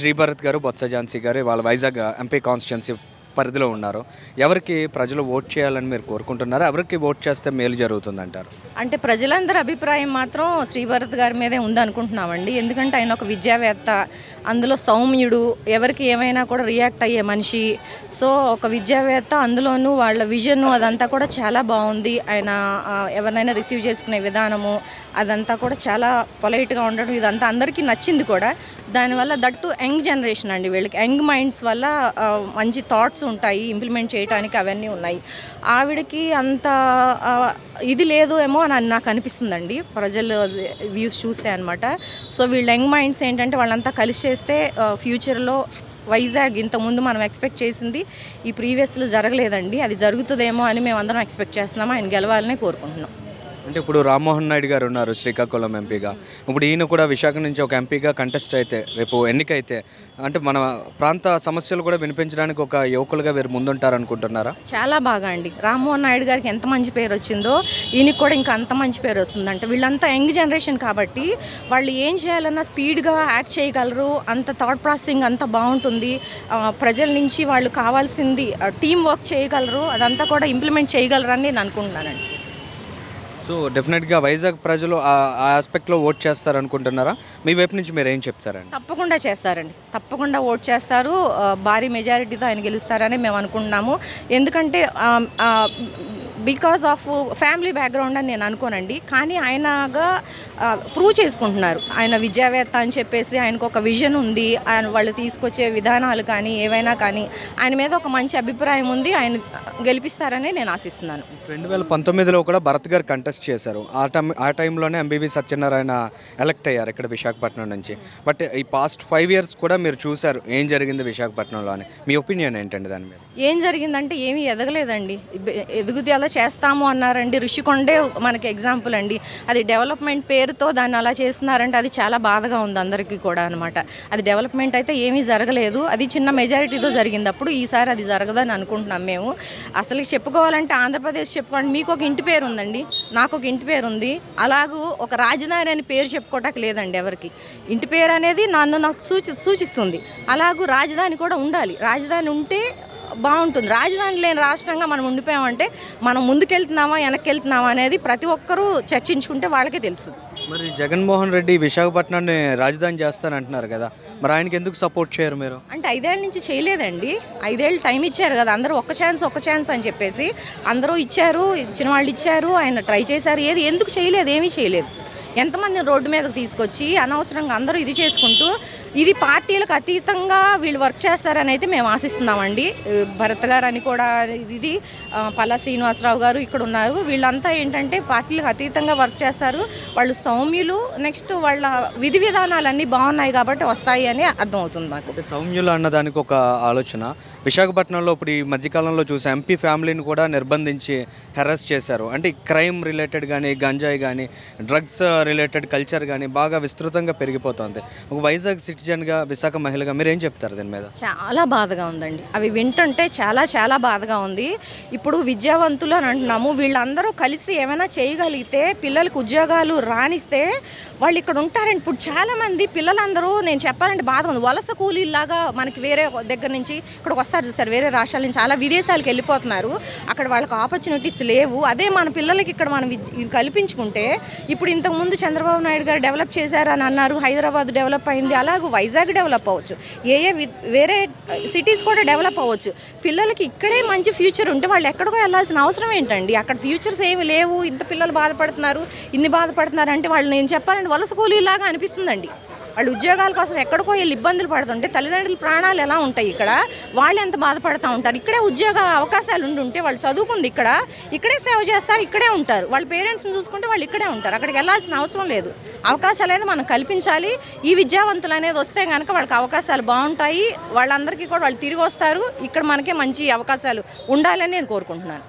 శ్రీభరత్ గారు బొత్స ఝాన్సీ గారు వాళ్ళ వైజాగ్ ఎంపీ కాన్స్టిట్యున్సీ పరిధిలో ఉన్నారు. ఎవరికి ప్రజలు ఓట్ చేయాలని మీరు కోరుకుంటున్నారు? ఎవరికి ఓట్ చేస్తే మేలు జరుగుతుంది అంటారు అంటే ప్రజలందరి అభిప్రాయం మాత్రం శ్రీభరత్ గారి మీదే ఉందనుకుంటున్నామండి. ఎందుకంటే ఆయన ఒక విద్యావేత్త అందులో సౌమ్యుడు ఎవరికి ఏమైనా కూడా రియాక్ట్ అయ్యే మనిషి. సో ఒక విద్యావేత్త అందులోనూ వాళ్ళ విజన్ అదంతా కూడా చాలా బాగుంది. ఆయన ఎవరినైనా రిసీవ్ చేసుకునే విధానము అదంతా కూడా చాలా పొలైట్గా ఉండడం ఇదంతా అందరికీ నచ్చింది కూడా. దానివల్ల దట్టు యంగ్ జనరేషన్ అండి వీళ్ళకి. యంగ్ మైండ్స్ వల్ల మంచి థాట్స్ ఉంటాయి ఇంప్లిమెంట్ చేయడానికి అవన్నీ ఉన్నాయి. ఆవిడకి అంత ఇది లేదు ఏమో అని నాకు అనిపిస్తుందండి. ప్రజలు వ్యూస్ చూస్తే అనమాట సో వీళ్ళ యంగ్ మైండ్స్ ఏంటంటే వాళ్ళంతా కలిసి చేస్తే ఫ్యూచర్లో వైజాగ్ ఇంతకుముందు మనం ఎక్స్పెక్ట్ చేసింది ఈ ప్రీవియస్లో జరగలేదండి. అది జరుగుతుందేమో అని మేము అందరం ఎక్స్పెక్ట్ చేస్తున్నాము ఆయన గెలవాలని కోరుకుంటున్నాం. అంటే ఇప్పుడు రామ్మోహన్ నాయుడు గారు ఉన్నారు శ్రీకాకుళం ఎంపీగా. ఇప్పుడు ఈయన కూడా విశాఖ నుంచి ఒక ఎంపీగా కంటెస్ట్ అయితే రేపు ఎన్నికైతే అంటే మన ప్రాంత సమస్యలు కూడా వినిపించడానికి ఒక యువకులుగా వీరు ముందుంటారు అనుకుంటున్నారా చాలా బాగా అండి. రామ్మోహన్ నాయుడు గారికి ఎంత మంచి పేరు వచ్చిందో ఈయనకి కూడా ఇంకా అంత మంచి పేరు వస్తుంది అంటే వీళ్ళంతా యంగ్ జనరేషన్ కాబట్టి వాళ్ళు ఏం చేయాలన్నా స్పీడ్గా యాక్ట్ చేయగలరు అంత థాట్ ప్రాసెసింగ్ అంత బాగుంటుంది. ప్రజల నుంచి వాళ్ళు కావాల్సింది టీం వర్క్ చేయగలరు అదంతా కూడా ఇంప్లిమెంట్ చేయగలరని నేను అనుకుంటున్నానండి. సో డెఫినెట్గా వైజాగ్ ప్రజలు ఆ ఆస్పెక్ట్లో ఓట్ చేస్తారు అనుకుంటున్నారా మీ వైపు నుంచి మీరు ఏం చెప్తారండి? తప్పకుండా చేస్తారండి. తప్పకుండా ఓట్ చేస్తారు. భారీ మెజారిటీతో ఆయన గెలుస్తారని మేము అనుకుంటున్నాము. ఎందుకంటే బికాస్ ఆఫ్ ఫ్యామిలీ బ్యాక్గ్రౌండ్ అని నేను అనుకోనండి. కానీ ఆయనగా ప్రూవ్ చేసుకుంటున్నారు. ఆయన విద్యావేత్త అని చెప్పేసి ఆయనకు ఒక విజన్ ఉంది. ఆయన వాళ్ళు తీసుకొచ్చే విధానాలు కానీ ఏవైనా కానీ ఆయన మీద ఒక మంచి అభిప్రాయం ఉంది. ఆయన గెలిపిస్తారని నేను ఆశిస్తున్నాను. రెండు వేల పంతొమ్మిదిలో కూడా భరత్ గారు కంటెస్ట్ చేశారు. ఆ టైం ఆ టైంలోనే ఎంబీబీ సత్యనారాయణ ఎలక్ట్ అయ్యారు ఇక్కడ విశాఖపట్నం నుంచి. బట్ ఈ పాస్ట్ ఫైవ్ ఇయర్స్ కూడా మీరు చూశారు ఏం జరిగింది విశాఖపట్నంలో అని. మీ ఒపీనియన్ ఏంటండి దాని మీద? ఏం జరిగిందంటే ఏమీ ఎదగలేదండి. ఎదుగుదల చేస్తాము అన్నారండి. ఋషికొండే మనకి ఎగ్జాంపుల్ అండి. అది డెవలప్మెంట్ పేరుతో దాన్ని అలా చేస్తున్నారంటే అది చాలా బాధగా ఉంది అందరికీ కూడా అనమాట అది డెవలప్మెంట్ అయితే ఏమీ జరగలేదు. అది చిన్న మెజారిటీతో జరిగింది. అప్పుడు ఈసారి అది జరగదని అనుకుంటున్నాం మేము. అసలు చెప్పుకోవాలంటే ఆంధ్రప్రదేశ్ చెప్పుకోండి మీకు ఒక ఇంటి పేరు ఉందండి. నాకు ఒక ఇంటి పేరు ఉంది. అలాగూ ఒక రాజధాని అని పేరు చెప్పుకోవటానికి లేదండి ఎవరికి. ఇంటి పేరు అనేది నన్ను నాకు సూచి సూచిస్తుంది. అలాగూ రాజధాని కూడా ఉండాలి. రాజధాని ఉంటే బాగుంటుంది. రాజధాని లేని రాష్ట్రంగా మనం ఉండిపోయామంటే మనం ముందుకెళ్తున్నామా వెనక్కి వెళ్తున్నామా అనేది ప్రతి ఒక్కరూ చర్చించుకుంటే వాళ్ళకే తెలుసు. మరి జగన్మోహన్ రెడ్డి విశాఖపట్నాన్ని రాజధాని చేస్తానంటున్నారు కదా. మరి ఆయనకి ఎందుకు సపోర్ట్ చేయరు మీరు? అంటే ఐదేళ్ళ నుంచి చేయలేదండి. ఐదేళ్ళు టైం ఇచ్చారు కదా. అందరూ ఒక్క ఛాన్స్ ఒక్క ఛాన్స్ అని చెప్పేసి అందరూ ఇచ్చారు ఇచ్చిన వాళ్ళు ఇచ్చారు ఆయన ట్రై చేశారు. ఏది ఎందుకు చేయలేదు ఏమీ చేయలేదు. ఎంతమంది రోడ్డు మీదకి తీసుకొచ్చి అనవసరంగా అందరూ ఇది చేసుకుంటూ ఇది పార్టీలకు అతీతంగా వీళ్ళు వర్క్ చేస్తారని అయితే మేము ఆశిస్తున్నామండి. భరత్ గారు అని కూడా ఇది పల్లా శ్రీనివాసరావు గారు ఇక్కడ ఉన్నారు. వీళ్ళంతా ఏంటంటే పార్టీలకు అతీతంగా వర్క్ చేస్తారు. వాళ్ళు సౌమ్యులు నెక్స్ట్ వాళ్ళ విధి విధానాలన్నీ బాగున్నాయి కాబట్టి వస్తాయి అని అర్థమవుతుంది మాకు. అంటే సౌమ్యులు అన్నదానికి ఒక ఆలోచన. విశాఖపట్నంలో ఇప్పుడు ఈ మధ్యకాలంలో చూసి ఎంపీ ఫ్యామిలీని కూడా నిర్బంధించి హెరాస్ చేశారు. అంటే క్రైమ్ రిలేటెడ్ కానీ గంజాయి కానీ డ్రగ్స్ రిలేటెడ్ కల్చర్ కానీ బాగా విస్తృతంగా పెరిగిపోతుంది. ఒక వైజాగ్ సిటిజన్గా విశాఖ మహిళగా మీరు ఏం చెప్తారు దీని మీద? చాలా బాధగా ఉందండి. అవి వింటుంటే చాలా చాలా బాధగా ఉంది. ఇప్పుడు విద్యావంతులు అని అంటున్నాము. వీళ్ళందరూ కలిసి ఏమైనా చేయగలిగితే పిల్లలకు ఉద్యోగాలు రాణిస్తే వాళ్ళు ఇక్కడ ఉంటారండి. ఇప్పుడు చాలామంది పిల్లలందరూ నేను చెప్పాలంటే బాధగా ఉంది. వలస కూలీలాగా మనకి వేరే దగ్గర నుంచి ఇక్కడికి వస్తారు చూస్తారు వేరే రాష్ట్రాల నుంచి చాలా విదేశాలకు వెళ్ళిపోతున్నారు. అక్కడ వాళ్ళకి ఆపర్చునిటీస్ లేవు. అదే మన పిల్లలకి ఇక్కడ మనం కల్పించుకుంటే ఇప్పుడు ఇంతకుముందు చంద్రబాబు నాయుడు గారు డెవలప్ చేశారని అన్నారు హైదరాబాద్ డెవలప్ అయింది అలాగే వైజాగ్ డెవలప్ అవ్వచ్చు. ఏ ఏ వి- వేరే సిటీస్ కూడా డెవలప్ అవ్వచ్చు. పిల్లలకి ఇక్కడే మంచి ఫ్యూచర్ ఉంటే వాళ్ళు ఎక్కడికో వెళ్ళాల్సిన అవసరం ఏంటండి? అక్కడ ఫ్యూచర్స్ ఏమి లేవు ఇంత పిల్లలు బాధపడుతున్నారు ఇన్ని బాధపడుతున్నారు అంటే వాళ్ళు నేను చెప్పాలంటే వలస కూలీలాగా అనిపిస్తుందండి. వాళ్ళు ఉద్యోగాల కోసం ఎక్కడికో వెళ్ళి ఇబ్బందులు పడుతుంటే తల్లిదండ్రుల ప్రాణాలు ఎలా ఉంటాయి ఇక్కడ? వాళ్ళు ఎంత బాధపడుతూ ఉంటారు? ఇక్కడే ఉద్యోగ అవకాశాలు ఉండి ఉంటే వాళ్ళు చదువుకుంది ఇక్కడ ఇక్కడే సేవ చేస్తారు ఇక్కడే ఉంటారు. వాళ్ళ పేరెంట్స్ని చూసుకుంటే వాళ్ళు ఇక్కడే ఉంటారు. అక్కడికి వెళ్ళాల్సిన అవసరం లేదు. అవకాశాలు అనేది మనం కల్పించాలి. ఈ విద్యావంతులు అనేది వస్తే కనుక వాళ్ళకి అవకాశాలు బాగుంటాయి. వాళ్ళందరికీ కూడా వాళ్ళు తిరిగి వస్తారు. ఇక్కడ మనకే మంచి అవకాశాలు ఉండాలని నేను కోరుకుంటున్నాను.